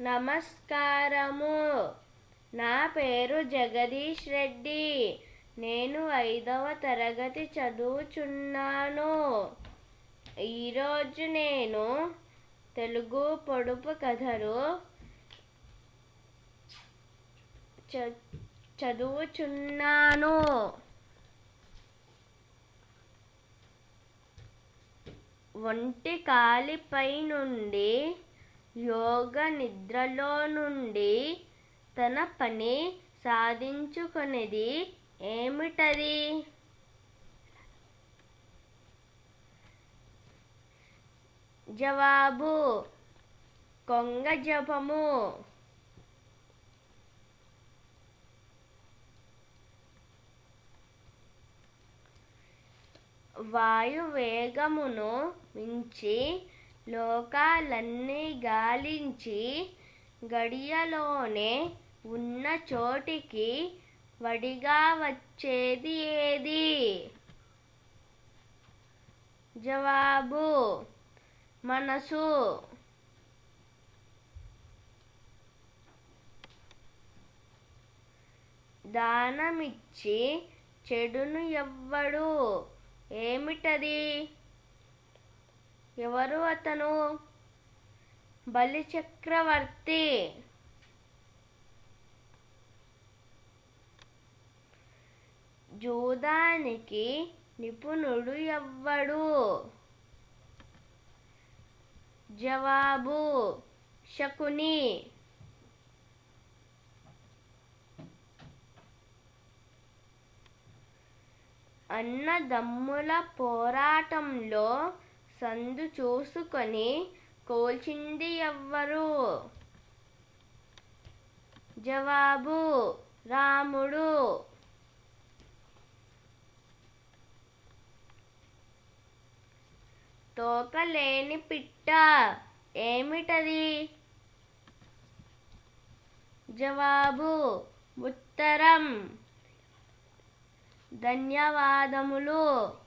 నమస్కారము. నా పేరు జగదీష్ రెడ్డి. నేను ఐదవ తరగతి చదువుచున్నాను. ఈరోజు నేను తెలుగు పొడుపు కథలు చ చదువుచున్నాను. ఒంటి కాలిపై నుండి యోగ నిద్రలో నుండి తన పని సాధించుకునేది ఏమిటది? జవాబు కొంగ జపము. వాయు వేగమును మించి లోకాలన్నీ గాలించి గడియలోనే ఉన్న చోటికి వడిగా వచ్చేది ఏది? జవాబు మనసు. దానమిచ్చి చెడును ఎవ్వడు ఏమిటది? ఎవరు అతను? బలి చక్రవర్తి. జూదానికి నిపుణుడు ఎవ్వడు? జవాబు శకుని. అన్నదమ్ముల పోరాటంలో సందు చూసుకొని కోల్చింది ఎవ్వరు? జవాబు రాముడు. తోకలేని పిట్ట ఏమిటది? జవాబు ఉత్తరం. ధన్యవాదములు.